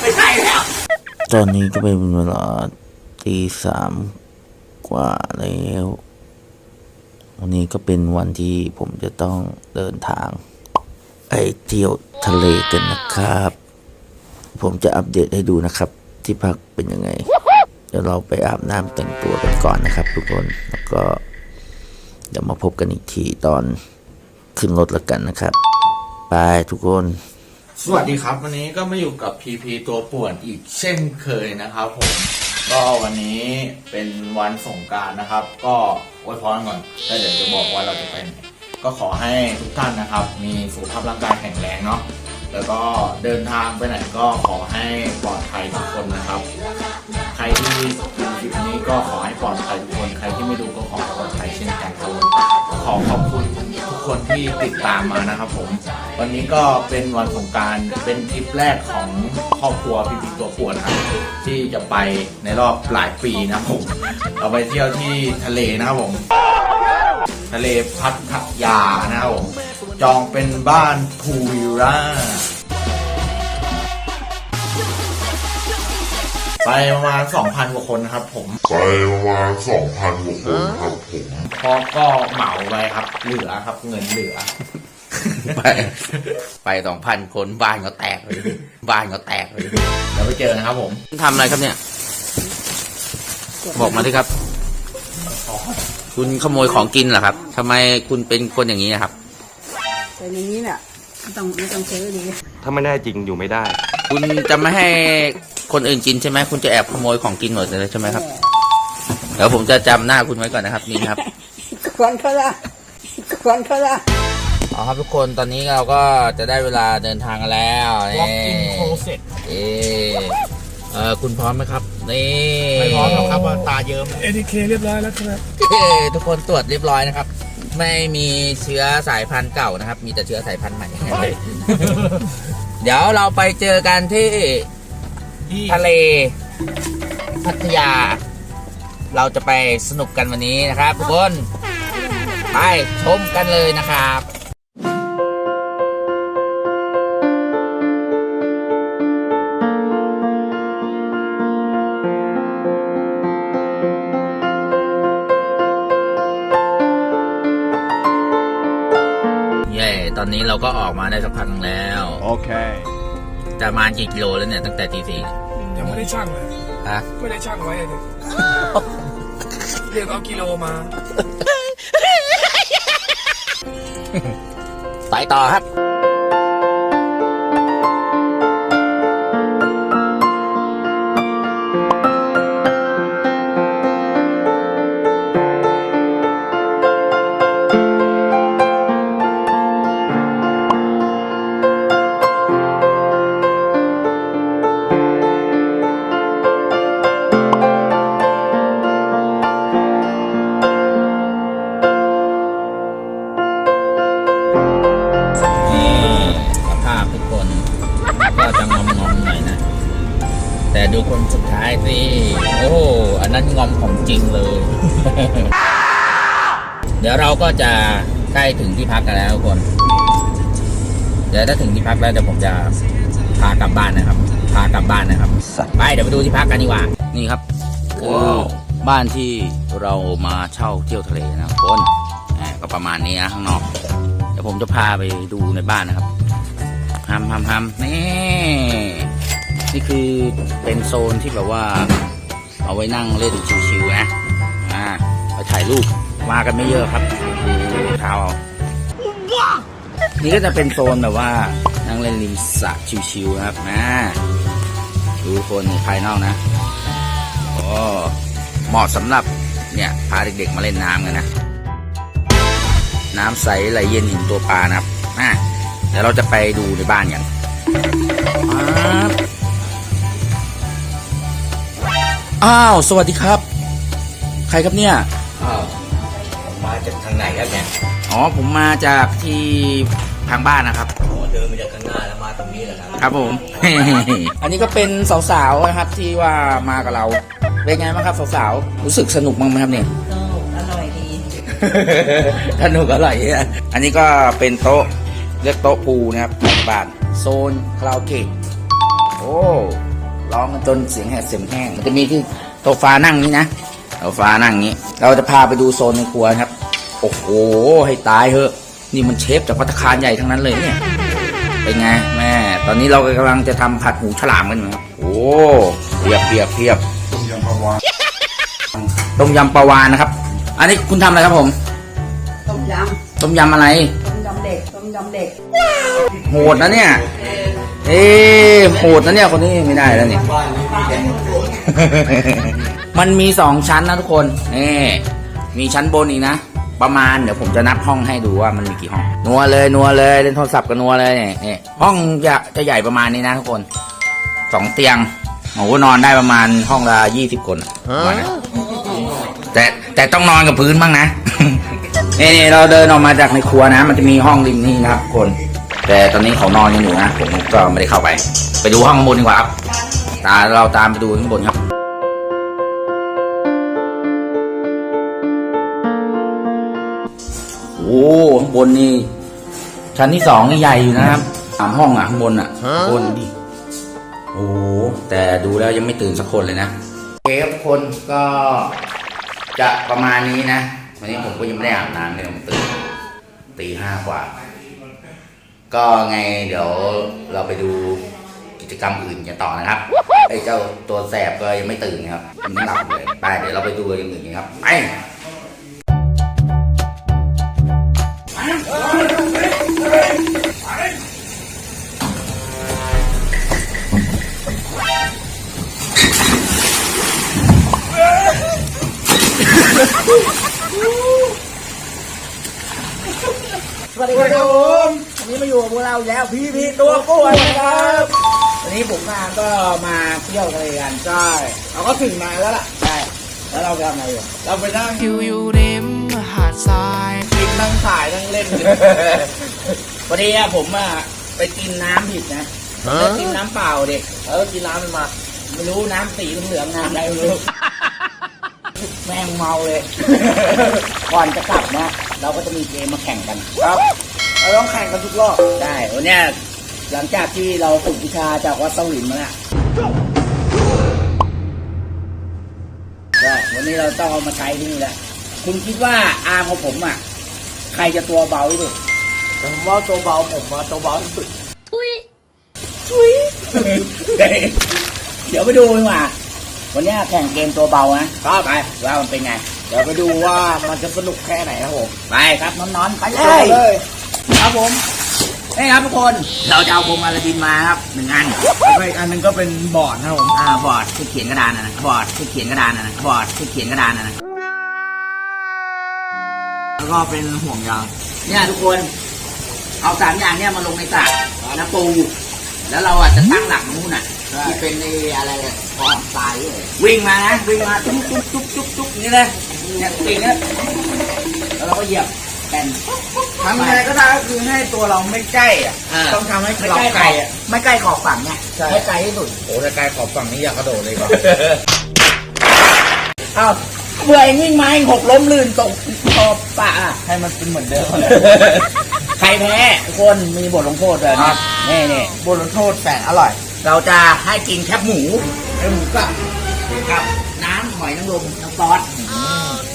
ไม่ใช่แล้ว ตอนนี้ก็เป็นเวลาตีสามกว่าแล้ว วันนี้ก็เป็นวันที่ผมจะต้องเดินทาง ไปเที่ยวทะเลกันนะครับ ผมจะอัปเดตให้ดูนะครับ ที่พักเป็นยังไง เดี๋ยวเราไปอาบน้ำแต่งตัวกันก่อนนะครับ ทุกคนแล้วก็เดี๋ยวมาพบกันอีกทีตอนขึ้นรถแล้วกันนะครับบายทุกคน สวัสดีครับ วันนี้ก็มาอยู่กับพีพีตัวป่วนอีกเช่นเคยนะครับผม ก็วันนี้เป็นวันสงกรารนะครับ ก็อวยพรก่อนแล้วเดี๋ยวจะบอกว่าเราจะไปไหนก็ขอให้ทุกท่านนะครับ มีสุขภาพร่างกายแข็งแรงเนาะแล้วก็เดินทางไปไหนก็ขอให้ปลอดภัยทุกคนนะครับ ใครที่ดูคลิปนี้ก็ขอให้ปลอดภัยทุกคน ใครที่ไม่ดูก็ขอให้ปลอดภัยเช่นกันครับขอขอบคุณ คนที่ติดตามมานะครับผม วันนี้ก็เป็นวันสงการเป็นทริปแรกของครอบครัวพี่พีตัวปวดครับ ที่จะไปในรอบหลายปีนะครับผมเราไปเที่ยวที่ทะเลนะครับผม ทะเลพัทยานะครับผมจองเป็นบ้านพูวิลล่า ไปประมาณ2,000กว่าคนนะครับ ผมไปประมาณสองพันกว่าคนครับผมพอก็เหมาไปครับ เหลือครับ เงินเหลือ ไป ไปสองพันคนบ้านก็แตกเลยบ้านก็แตกเลยเดี๋ยวไปเจอนะครับ ผมทำอะไรครับเนี่ย บอกมาดิครับ คุณขโมยของกินเหรอครับทำไมคุณเป็นคนอย่างนี้นะครับ เป็นอย่างนี้แหละไม่ต้องไม่ต้องซื้อดีถ้าไม่ได้จริงอยู่ไม่ได้ คุณจะไม่ให้ คนอื่นกินใช่ไหมคุณจะแอบขโมยของกินหมดเลยใช่ไหมครับเดี๋ยวผมจะจำหน้าคุณไว้ก่อนนะครับนี่ครับควรเขาละควรเขาละเอาครับทุกคนตอนนี้เราก็จะได้เวลาเดินทางกันแล้ว Walk in closet เออเออคุณพร้อมไหมครับ นี่ไม่พร้อมหรอกครับว่าตาเยิ้ม ATK เรียบร้อยแล้วครับเอ้ทุกคนตรวจเรียบร้อยนะครับ ไม่มีเชื้อสายพันธุ์เก่านะครับ มีแต่เชื้อสายพันธุ์ใหม่ เดี๋ยวเราไปเจอกันที่ ทะเล พัทยา เราจะไปสนุกกันวันนี้นะครับทุกคนไปชมกันเลยนะครับเย่ตอนนี้เราก็ออกมาได้สักพักหนึ่งแล้ว โอเคจะ ประมาณกี่กิโลแล้วเนี่ยตั้งแต่ตีสี่ยังไม่ได้ช่างเลยฮะไม่ได้ช่างไว้เลยเรียกเอากิโลมาไปต่อครับ แต่ดูคนสุดท้ายสิ โอ้อันนั้นงอมของจริงเลย เดี๋ยวเราก็จะใกล้ถึงที่พักกันแล้วทุกคน เดี๋ยวถ้าถึงที่พักแล้วเดี๋ยวผมจะพากลับบ้านนะครับ พากลับบ้านนะครับไปเดี๋ยวไปดูที่พักกันดีกว่า นี่ครับคือบ้านที่เรามาเช่าเที่ยวทะเลนะครับทุกคนก็ประมาณนี้นะข้างนอก เดี๋ยวผมจะพาไปดูในบ้านนะครับฮัมฮัมฮัมนี่ นี่คือเป็นโซนที่แบบว่า เอาไว้นั่งเล่นชิวๆนะอ่าไปถ่ายรูปมากันไม่เยอะครับเท้าเอานี่ก็จะเป็นโซนแบบว่านั่งเล่นริมสระชิวๆนะครับนะดูคนภายนอกนะโอ้เหมาะสำหรับเนี่ยพาเด็กๆมาเล่นน้ำกันนะ น้ำใสไหลเย็นหินตัวปลานะครับอะเดี๋ยวเราจะไปดูในบ้านกันปั๊บ อ้าว สวัสดีครับ ใครครับเนี่ย อ้าวมาจากทางไหนครับเนี่ยอ๋อ ผมมาจากที่ทางบ้านนะครับโอ้เดินมาจากข้างหน้าแล้วมาตรงนี้เหรอครับครับผม อันนี้ก็เป็นสาวๆนะครับที่ว่ามากับเรา เป็นไงบ้างครับสาวๆ รู้สึกสนุกมั้างไหมครับเนี่ยอร่อยดี สนุกอร่อยอะอันนี้ก็เป็นโต๊ะเรียกโต๊ะปูนะครับในบ้านโซนคาราโอเกะโอ้ ร้องกันจนเสียงแหบเสียงแห้ง มันจะมีที่โซฟานั่งนี้นะโซฟานั่งนี้ เราจะพาไปดูโซนในครัวครับ โอ้โห ให้ตายเถอะ นี่มันเชฟจากพัตตาคารใหญ่ทั้งนั้นเลยเนี่ย เป็นไงแม่ ตอนนี้เรากำลังจะทำผัดหูฉลามกันอยู่ครับ โอ้เพียบเพียบเพียบต้มยำปลาวานต้มยำปลาวานนะครับ อันนี้คุณทำอะไรครับผม ต้มยต้มยำอะไรำต้มยำเด็ก ต้มยำเด็ก โหดนะเนี่ย เอ๊ะ โหดนะเนี่ยคนนี้ไม่ได้แล้วเนี่ย มันมีสองชั้นนะทุกคนนี่มีชั้นบนอีกนะ ประมาณเดี๋ยวผมจะนับห้องให้ดูว่ามันมีกี่ห้อง นัวเลยนัวเลยเล่นโทรศัพท์กันนัวเลยเนี่ยห้องจะจะใหญ่ประมาณนี้นะทุกคนสองเตียงโอ้โหนอนได้ประมาณห้องละยี่สิบคนแต่แต่ต้องนอนกับพื้นบ้างนะนี่เราเดินออกมาจากในครัวนะ มันจะมีห้องริมนี่นะครับทุกคน แต่ตอนนี้เขานอนกันอยู่นะผมก็ไม่ได้เข้าไป ไปดูห้องบนดีกว่าครับตาเราตามไปดูข้างบนครับโอ้ข้างบนนี่ชั้นที่สองนี่ใหญ่อยู่นะครับสามห้องอะข้างบนอะบนดิโอ้แต่ดูแล้วยังไม่ตื่นสักคนเลยนะโอเคครับทุกคนก็จะประมาณนี้นะวันนี้ผมก็ยังไม่ได้อาบน้ำเลยผมตื่นตีห้ากว่า ก็ไงเดี๋ยวเราไปดูกิจกรรมอื่นกันต่อนะครับไอ้เจ้าตัวแสบก็ยังไม่ตื่นนะครับยังไม่หลับเลยไปเดี๋ยวเราไปดูอย่างอื่นกันครับไป อยู่กับพวกเราอีกแล้วพีพีตัวป่วนนะครับวันนี้ผมมาก็มาเที่ยวทะเลกันใช่เราก็ถึงมาแล้วล่ะใช่แล้วเราไปทำอะไรอยู่เราไปนั่งอยู่อยู่ริมหาดทรายกินนั่งถ่ายนั่งเล่นพอดีอะผมอะไปกินน้ำผิดนะไปกินน้ำเปล่าเด็กแล้วก็กินน้ำมันมาไม่รู้น้ำสีเหลืองๆน้ำอะไรไม่รู้แม่งเมาเลย ก่อนจะกลับนะ เราก็จะมีเกมมาแข่งกันครับ เราต้องแข่งกันทุกรอบได้วันเนี้ยหลังจากที่เราฝึกวิชาจากวัดเซาหลินมาแล้วได้วันนี้เราต้องเอามาใช้ที่นี่แหละคุณคิดว่าอาร์มของผมอะ ใครจะตัวเบาที่สุดผมว่าตัวเบาผมว่าตัวเบาที่สุดทุยทุยเดี๋ยวไปดูดีกว่าวันนี้แข่งเกมตัวเบานะครับไปว่ามันเป็นไง เดี๋ยวไปดูว่ามันจะสนุกแค่ไหนครับผม ไปครับนอนๆไปเลย ครับผมนี่ครับทุกคนเราจะเอาพวงมาลาดินมาครับหนึ่งอันแล้วก็อีกอันหนึงก็เป็นบอร์ดนะครับผมอ่าบอร์ดที่เขียนกระดานนะนะบอร์ดที่เขียนกระดานนะนะบอร์ดที่เขียนกระดานนะนะแล้วก็เป็นห่วงยางเนี่ยทุกคนเอาสามอย่างเนี่ยมาลงในสระแล้วปูแล้วเราอะจะตั้งหลักนู่นอะที่เป็นในอะไรอะกองทรายเลยวิ่งมานะวิ่งมาจุ๊บจุ๊บจุ๊บจุ๊บจุ๊บนี่เลยเนี่ยติ่งเนี่ยแล้วเราก็เหยียบ แผ่นทำยังไงก็ได้ก็คือให้ตัวเราไม่ใกล้อะอ่าต้องทำให้ไม่เราใกล้ไกลอะไม่ใกล้ขอบฝั่งเนี่ยใช่ ให้ไกลที่สุดโอ้ถ้าไกลขอบฝั่งนี้อยากกระโดดเลยว่ะ อ้าวเบื่อเองวิ่งมาเองหกล้มลื่นตกขอบปะอะให้มันเป็นเหมือนเดิมใครแพ้ทุกคนมีบทลงโทษเลยนะนี่นี่บทลงโทษแสนอร่อยเราจะให้กินแคบหมูแคบหมูกับกับน้ำหอยนางรมน้ำซอส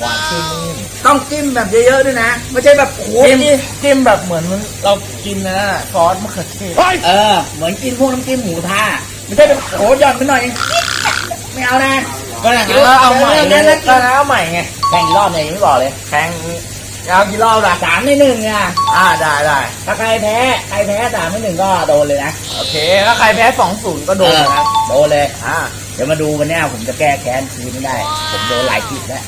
หวานชื่นมื่นต้องจิ้มแบบเยอะๆด้วยนะ ไม่ใช่แบบโอ้โหจิ้มจิ้มแบบเหมือนเรากินนะน่ะซอสมะเขือเทศเออ เหมือนกินพวกน้ำจิ้มหมูท่าไม่ใช่แบบโอ้โหหย่อนไปหน่อย ไม่เอานะก็อย่างนั้นแล้วเอาใหม่ไงเดี๋ยวเดี๋ยวก็แล้วเอาใหม่ไงแข่งอีกรอบเนี่ยยังไม่บอกเลยแข่งเอากี่รอบล่ะสามในหนึ่งอะอ่าได้ได้ถ้าใครแพ้ใครแพ้สามในหนึ่งก็โดนเลยนะ โอเค ถ้าใครแพ้สองศูนย์ก็โดนนะโดนเลยอ่าเดี๋ยวมาดูวันเนี้ยผมจะแก้แค้นคืนไม่ได้ ผมโดนหลายคลิปแล้ว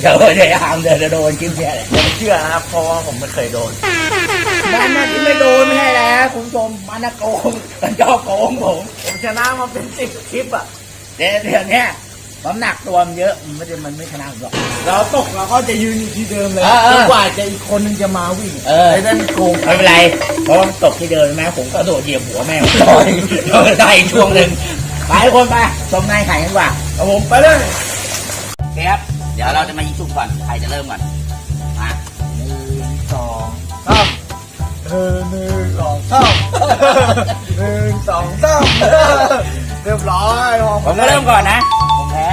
เดี๋ยวเดี๋ยวอามเดี๋ยวจะโดนคลิปเนี้ยแหละอย่าไปเชื่อนะครับเพราะว่าผมไม่เคยโดนมันน่ะที่ไม่โดนไม่ใช่แล้วคุณผู้ชมมันน่ะโกงมันชอบโกงผมผมชนะมาเป็นสิบคลิปอะเดี๋ยวเดี๋ยวเนี้ยน้ำหนักตัวมันเยอะมันไม่ได้มันไม่ชนะผมหรอกเราตกเราก็จะยืนอยู่ที่เดิมเลยเออเออจนกว่าจะอีกคนนึงจะมาวิ่งเออไอ้นั่นโกงไม่เป็นไรเพราะว่าตกที่เดินแม้ผมก็โดดเหยียบหัวแม่งลอยลอยได้อีกช่วงหนึ่ง ไปทุกคนไปชมนายไข่กันดีกว่าเอาผมไปเลยโอเคครับ เดี๋ยวเราจะมายิงสุกก่อน ใครจะเริ่มก่อน มาหนึ่งสองสามเออหนึ่งสองสามหนึ่งสองสามเรียบร้อยพอผมก็เริ่มก่อนนะ ผมแพ้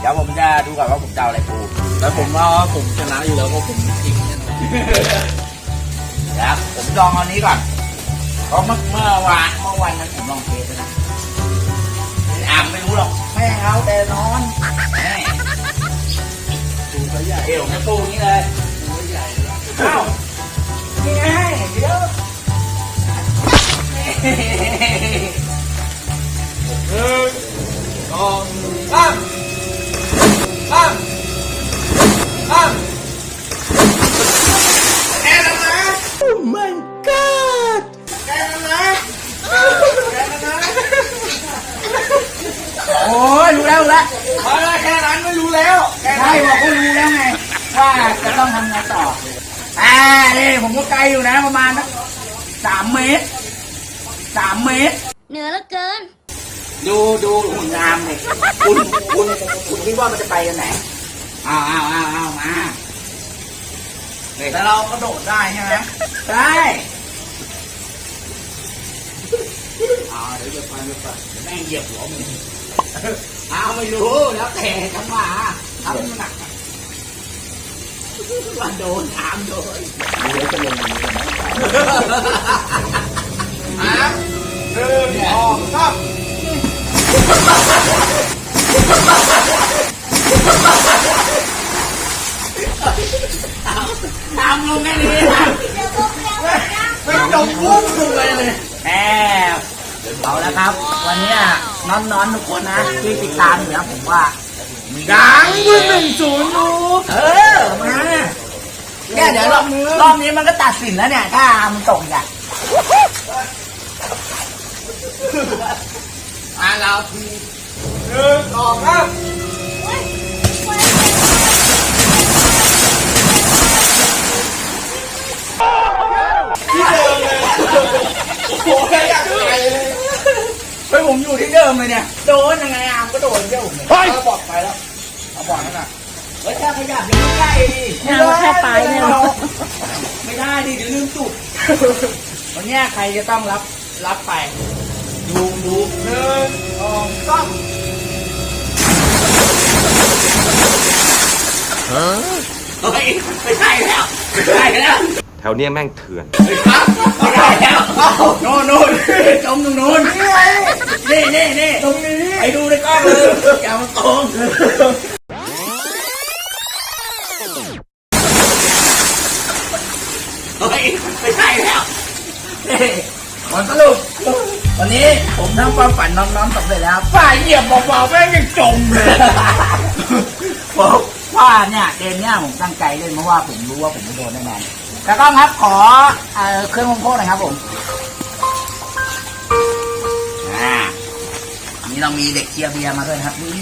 เดี๋ยวผมจะดูก่อนว่าผมจะเอาอะไรปูแต่ผมว่าผมชนะอยู่แล้วเพราะผมจริงแน่นอนเดี๋ยวผมลองเอานี้ก่อนเพราะเมื่อเมื่อวานเมื่อวันนั้นผมลองเทสแล้วนะอ่านไม่รู้หรอกแม่เอาแต่นอนแม่ปูเขาใหญ่เอวแม่ปูนี่เลยปูใหญ่เอ้านี่ไงเดี๋ยวสองสาม ว่าจะต้องทำไงต่อ อ่านี่ผมก็ไกลอยู่นะประมาณนักสามเมตรสามเมตร เหนือเหลือเกิน ดูดูหุ่นงามเลยคุณคุณคุณคิดว่ามันจะไปกันไหนอ้าวอ้าวอ้าวอ้าวมาแต่เรากระโดดได้ใช่ไหมได้อ่าเดี๋ยวจะไปจะไปแม่งเหยียบหัวมึงอ้าวไม่รู้แล้วแต่จังหวะทำมันหนักอะ ว่าโดนถามโดนอะหนึ่งสองสามตามลงแค่นี้นะไม่จมพุ่งลงไปเลยแอบเอาแล้วครับ วันเนี้ยน้อนๆทุกคนนะที่ติดตามอยู่นะผมว่า ดังเมื่อหนึ่งศูนย์ดูเออมาเนี่ยเดี๋ยวรอบรอบนี้มันก็ตัดสินแล้วเนี่ยถ้ามันตกอีกอะอ่าเราทีหนึ่งสองสามที่เดิมเลยโอ้โหอยากไปเลยเฮ้ยผมอยู่ที่เดิมเลยเนี่ย โดนยังไงอะก็โดนเจ้าผมเนี่ยเอาบอดไปแล้วเอาบอดนั่นน่ะ เฮ้ย ถ้าขยับยังไม่ได้ดิเอาแค่ปลายเนี่ยเหรอไม่ได้ดิเดี๋ยวลืมจุดวันเนี้ยใครจะต้องรับรับไป ดูดูหนึ่งสองสาม เฮ้ยไม่ใช่แล้วไม่ใช่แล้วแถวเนี้ยแม่งเถื่อน ไม่ได้แล้วโน่นโน่นจมตรงนู้นนี่นี่นี่ตรงนี้ ไปดูในกล้องเลยอย่ามาโกง ผลสรุปวันนี้ผมทำความฝันน้องๆสำเร็จแล้วฝ่ายเหยียบเบาๆแม่งยังจมเลยบอกว่าเนี่ยเกมเนี่ยผมตั้งใจเล่นเพราะว่าผมรู้ว่าผมไม่โดนแน่นอนแล้วก็ครับขอเอ่อเครื่องลงโทษหน่อยครับผมอ่าอันนี้เรามีเด็กเชียร์เบียร์มาด้วยนะครับนี่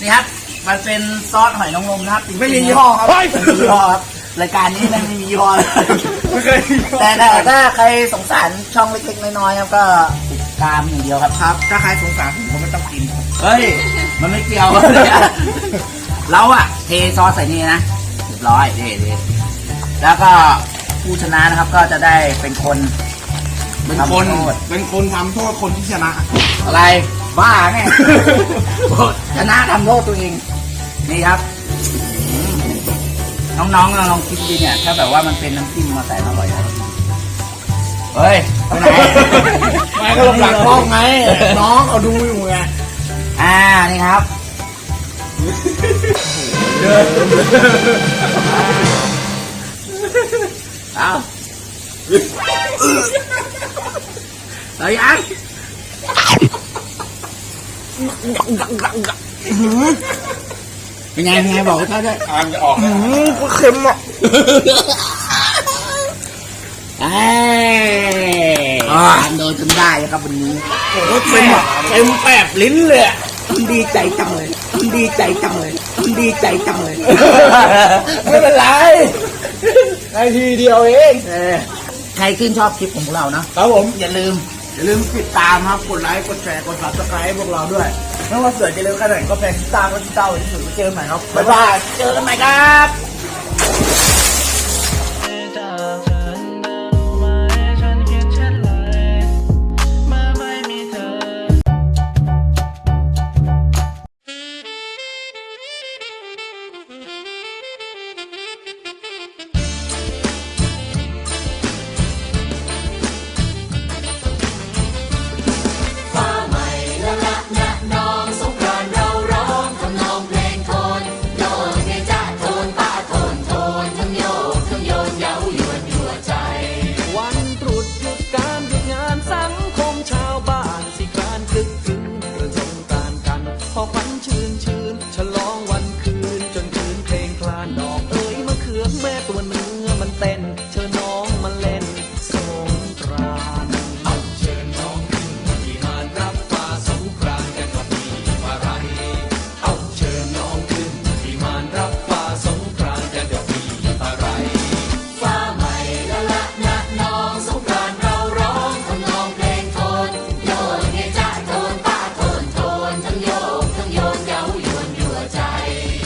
นี่ครับ มันเป็นซอสหอยนางรมนะครับจริงๆไม่มียี่ห้อครับไม่มียี่ห้อครับรายการนี้ไม่มียี่ห้อเลย ไม่เคยมียี่ห้อแต่ถ้าถ้าใครสงสารช่องเล็กๆน้อยๆครับก็ติดตามอย่างเดียวครับครับ ถ้าใครสงสารผมก็ไม่ต้องกิน เฮ้ย มันไม่เกี่ยวเราอะเทซอสใส่นี่นะเรียบร้อยเด็ดแล้วก็ผู้ชนะนะครับก็จะได้เป็นคนเป็นคนทำโทษเป็นคนทำโทษคนที่ชนะ อะไรบ้าไงชนะทำโทษตัวเองนี่ครับอืม น้องๆลองคิดดีเนี่ย ถ้าแบบว่ามันเป็นน้ำจิ้มมาใส่อร่อยนะเฮ้ยไปไหนไม่ก็ลบหลังกล้องไง น้องเขาดูอยู่ไง อ่า นี่ครับเอาเอายัง เป็นไงเป็นไงบอกเขาด้วยทางจะออกอืมก็เค็มอะเอ้ยทำโดนจนได้ครับวันนี้เต็มอะเต็มแปบลิ้นเลยอะดีใจจังเลยดีใจจังเลยดีใจจังเลยไม่เป็นไรได้ทีเดียวเองเออใครขึ้นชอบคลิปของพวกเรานะครับผมอย่าลืมอย่าลืมติดตามครับกดไลค์กดแชร์กด subscribe ให้พวกเราด้วย ไม่ว่าเสือจะเร็วแค่ไหนก็แฟนติดตามก็ติดตามที่สุดเจอกันใหม่ครับบ๊ายบายเจอกันใหม่ครับ